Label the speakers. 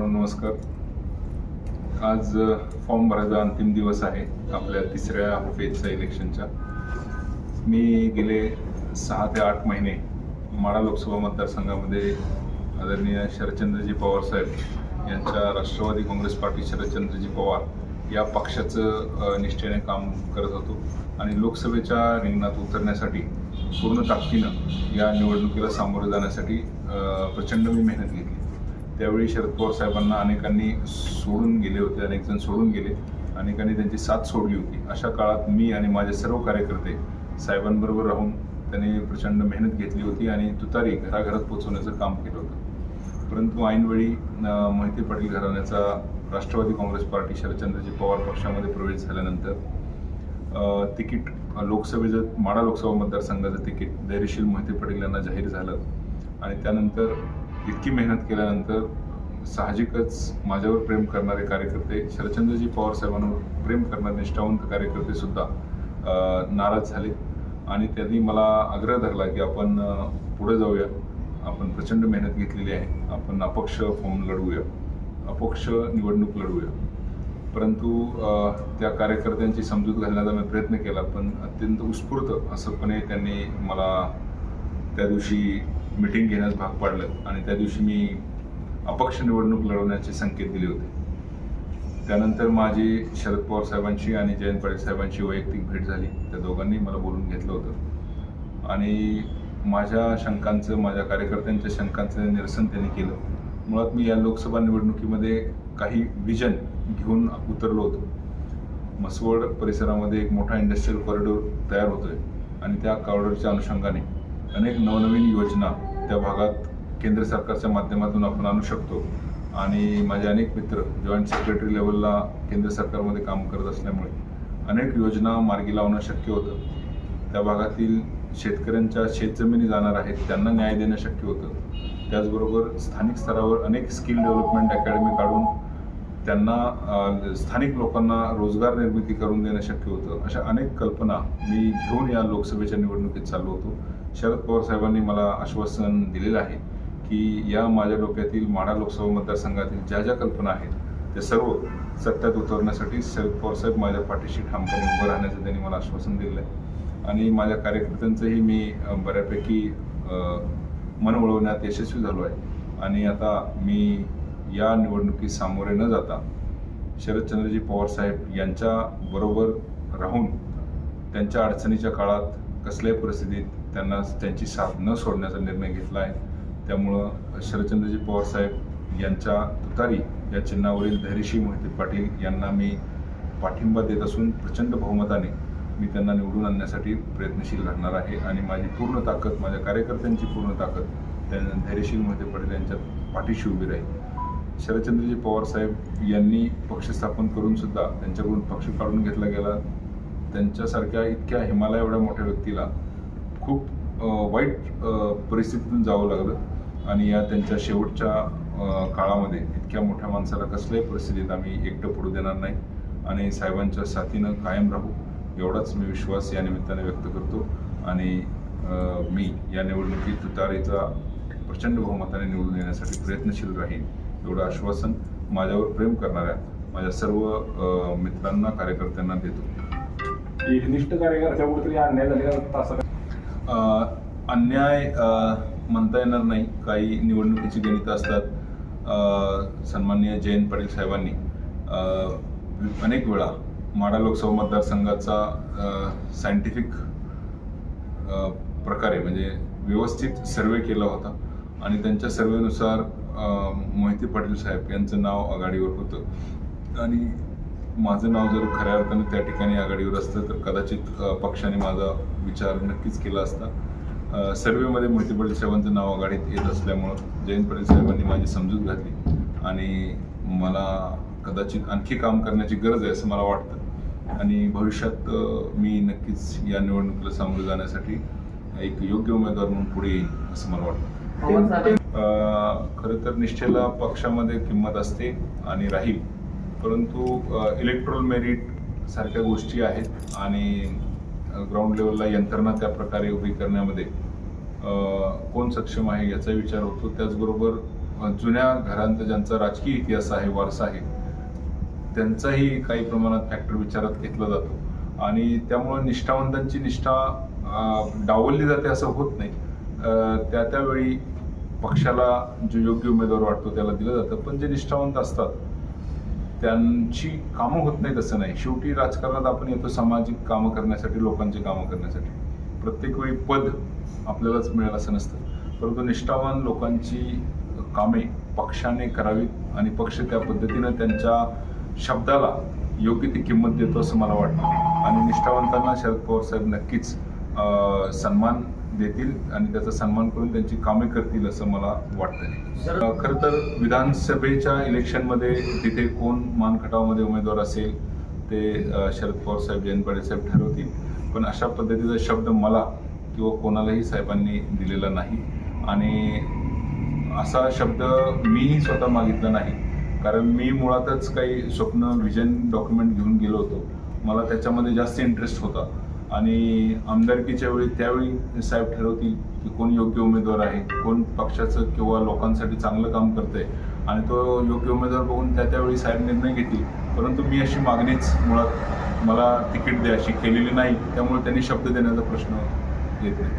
Speaker 1: मित्रांनो नमस्कार. आज फॉर्म भरायचा अंतिम दिवस आहे आपल्या तिसऱ्या फेजच्या इलेक्शनच्या. मी गेले सहा ते आठ महिने माडा लोकसभा मतदारसंघामध्ये आदरणीय शरदचंद्रजी पवार साहेब यांच्या राष्ट्रवादी काँग्रेस पार्टी शरदचंद्रजी पवार या पक्षाचं निष्ठेने काम करत होतो आणि लोकसभेच्या रिंगणात उतरण्यासाठी पूर्ण ताकदीनं या निवडणुकीला सामोरं जाण्यासाठी प्रचंड मी मेहनत घेतली. त्यावेळी शरद पवार साहेबांना अनेकांनी सोडून गेले होते अनेक जण सोडून गेले. अनेकांनी त्यांची साथ सोडली होती. अशा काळात मी आणि माझे सर्व कार्यकर्ते साहेबांबरोबर राहून त्यांनी प्रचंड मेहनत घेतली होती आणि तुतारी घराघरात पोहोचवण्याचं काम केलं होतं. परंतु ऐनवेळी मोहिते पाटील घराण्याचा राष्ट्रवादी काँग्रेस पार्टी शरदचंद्रजी पवार पक्षामध्ये प्रवेश झाल्यानंतर तिकीट लोकसभेचं माडा लोकसभा मतदारसंघाचं तिकीट धैर्यशील मोहिते पाटील यांना जाहीर झालं. आणि त्यानंतर इतकी मेहनत केल्यानंतर साहजिकच माझ्यावर प्रेम करणारे कार्यकर्ते शरदचंद्रजी पवार साहेबांवर प्रेम करणारे निष्ठावंत कार्यकर्ते सुद्धा नाराज झाले. आणि त्यांनी मला आग्रह धरला की आपण पुढे जाऊया. आपण प्रचंड मेहनत घेतलेली आहे. आपण अपक्ष फॉर्म लढवूया अपक्ष निवडणूक लढवूया परंतु त्या कार्यकर्त्यांची समजूत घालण्याचा मी प्रयत्न केला पण अत्यंत उत्स्फूर्त असंपणे त्यांनी मला त्या दिवशी मिटिंग घेण्यास भाग पाडलं आणि त्या दिवशी मी अपक्ष निवडणूक लढवण्याचे संकेत दिले होते. त्यानंतर माझी शरद पवार साहेबांची आणि जयंत पाटील साहेबांची वैयक्तिक भेट झाली. त्या दोघांनी मला बोलून घेतलं होतं. आणि माझ्या शंकांचं माझ्या कार्यकर्त्यांच्या शंकांचं निरसन त्यांनी केलं. मुळात मी या लोकसभा निवडणुकीमध्ये काही विजन घेऊन उतरलो होतो. मसवड परिसरामध्ये एक मोठा इंडस्ट्रीयल कॉरिडॉर तयार होतोय आणि त्या कॉरिडॉरच्या अनुषंगाने अनेक नवनवीन योजना त्या भागात केंद्र सरकारच्या माध्यमातून आपण आणू शकतो. आणि माझे अनेक मित्र जॉईंट सेक्रेटरी लेवलला केंद्र सरकारमध्ये काम करत असल्यामुळे अनेक योजना मार्गी लावणं शक्य होतं. त्या भागातील शेतकऱ्यांच्या शेतजमिनी जाणार आहेत त्यांना न्याय देणं शक्य होतं. त्याचबरोबर स्थानिक स्तरावर अनेक स्किल डेव्हलपमेंट अकॅडमी काढून त्यांना स्थानिक लोकांना रोजगार निर्मिती करून देणं शक्य होतं. अशा अनेक कल्पना मी घेऊन या लोकसभेच्या निवडणुकीत चाललो होतो. शरद पवार साहेबांनी मला आश्वासन दिलेलं आहे की या माझ्या डोक्यातील माढा लोकसभा मतदारसंघातील ज्या ज्या कल्पना आहेत त्या सर्व सत्यात उतरण्यासाठी शरद पवार साहेब माझ्या पाठीशी ठामपणे उभं राहण्याचं त्यांनी मला आश्वासन दिलेलं आहे. आणि माझ्या कार्यकर्त्यांचंही मी बऱ्यापैकी मन वळवण्यात यशस्वी झालो आहे. आणि आता मी या निवडणुकीत सामोरे न जाता शरदचंद्रजी पवार साहेब यांच्या बरोबर राहून त्यांच्या अडचणीच्या काळात कसल्याही परिस्थितीत त्यांना त्यांची साथ न सोडण्याचा निर्णय घेतला आहे. त्यामुळं शरदचंद्रजी पवार साहेब यांच्या तुतारी या चिन्हावरील धैर्यशी मोहिते पाटील यांना मी पाठिंबा देत असून प्रचंड बहुमताने मी त्यांना निवडून आणण्यासाठी प्रयत्नशील राहणार आहे. आणि माझी पूर्ण ताकद माझ्या कार्यकर्त्यांची पूर्ण ताकद त्यांना धैर्यशील मोहिते पाटील यांच्या पाठीशी उभी राहील. शरदचंद्रजी पवार साहेब यांनी पक्ष स्थापन करून सुद्धा त्यांच्याकडून पक्ष काढून घेतला गेला. त्यांच्यासारख्या इतक्या हिमालया एवढ्या मोठ्या व्यक्तीला खूप वाईट परिस्थितीतून जावं लागलं. आणि या त्यांच्या शेवटच्या काळामध्ये इतक्या मोठ्या माणसाला कसल्याही परिस्थितीत आम्ही एकटं पडू देणार नाही. आणि साहेबांच्या साथीनं कायम राहू एवढाच मी विश्वास या निमित्ताने व्यक्त करतो. आणि मी या निवडणुकीत तुतारीचा प्रचंड बहुमताने निवडून येण्यासाठी प्रयत्नशील राहीन एवढं आश्वासन माझ्यावर प्रेम करणाऱ्या माझ्या सर्व मित्रांना कार्यकर्त्यांना देतो.
Speaker 2: निष्ठ कार्यकर्त्यामुळे तरी अन्याय झालेला असं
Speaker 1: अन्याय म्हणता येणार नाही. काही निवडणुकीची गणितं असतात. अ, सन्माननीय जयंत पाटील साहेबांनी. अनेक वेळा माडा लोकसभा मतदारसंघाचा सायंटिफिक प्रकारे म्हणजे व्यवस्थित सर्वे केला होता. आणि त्यांच्या सर्वेनुसार मोहिती मोहिते पाटील साहेब यांचं नाव आघाडीवर होतं. आणि माझं नाव जर खऱ्या अर्थाने त्या ठिकाणी आघाडीवर असतं तर कदाचित पक्षाने माझा विचार नक्कीच केला असता. सर्वेमध्ये मोहिते पाटील साहेबांचं नाव आघाडीत येत असल्यामुळं जयंत पाटील साहेबांनी माझी समजूत घातली. आणि मला कदाचित आणखी काम करण्याची गरज आहे असं मला वाटतं. आणि भविष्यात मी नक्कीच या निवडणुकीला सामोरं जाण्यासाठी एक योग्य उमेदवार म्हणून पुढे येईन असं मला वाटतं. खरं तर निष्ठेला पक्षामध्ये किंमत असते आणि राहील. परंतु इलेक्ट्रोल मेरिट सारख्या गोष्टी आहेत आणि ग्राउंड लेवलला यंत्रणा त्या प्रकारे उभी करण्यामध्ये कोण सक्षम आहे याचा विचार होतो. त्याचबरोबर जुन्या घरांचा ज्यांचा राजकीय इतिहास आहे वारसा आहे त्यांचाही काही प्रमाणात फॅक्टर विचारात घेतला जातो. आणि त्यामुळं निष्ठावंतांची निष्ठा डावलली जाते असं होत नाही. त्या त्यावेळी पक्षाला जो योग्य उमेदवार वाटतो त्याला दिलं जातं. पण जे निष्ठावंत असतात त्यांची कामं होत नाहीत असं नाही. शेवटी राजकारणात आपण येतो सामाजिक कामं करण्यासाठी लोकांची कामं करण्यासाठी. प्रत्येक वेळी पद आपल्यालाच मिळेल असं नसतं. परंतु निष्ठावान लोकांची कामे पक्षाने करावीत आणि पक्ष त्या पद्धतीनं त्यांच्या शब्दाला योग्य ती किंमत देतो असं मला वाटतं. आणि निष्ठावंतांना शरद पवार साहेब नक्कीच सन्मान देतील आणि त्याचा सन्मान करून त्यांची कामे करतील असं मला वाटतं खरं तर विधानसभेच्या इलेक्शनमध्ये तिथे कोण मानखटावमध्ये उमेदवार असेल ते शरद पवार साहेब जयंत पाटील साहेब ठरवतील. पण अशा पद्धतीचा शब्द मला किंवा कोणालाही साहेबांनी दिलेला नाही. आणि असा शब्द मीही स्वतः मागितला नाही. कारण मी मुळातच काही स्वप्न विजन डॉक्युमेंट घेऊन गेलो होतो. मला त्याच्यामध्ये जास्त इंटरेस्ट होता. आणि आमदारकीच्या वेळी त्यावेळी साहेब ठरवतील की कोण योग्य उमेदवार आहे कोण पक्षाचं किंवा लोकांसाठी चांगलं काम करतंय. आणि तो योग्य उमेदवार बघून त्या त्यावेळी साहेब निर्णय घेतील. परंतु मी अशी मागणीच मुळात मला तिकीट द्या अशी केलेली नाही. त्यामुळे त्यांनी शब्द देण्याचा प्रश्न येत नाही.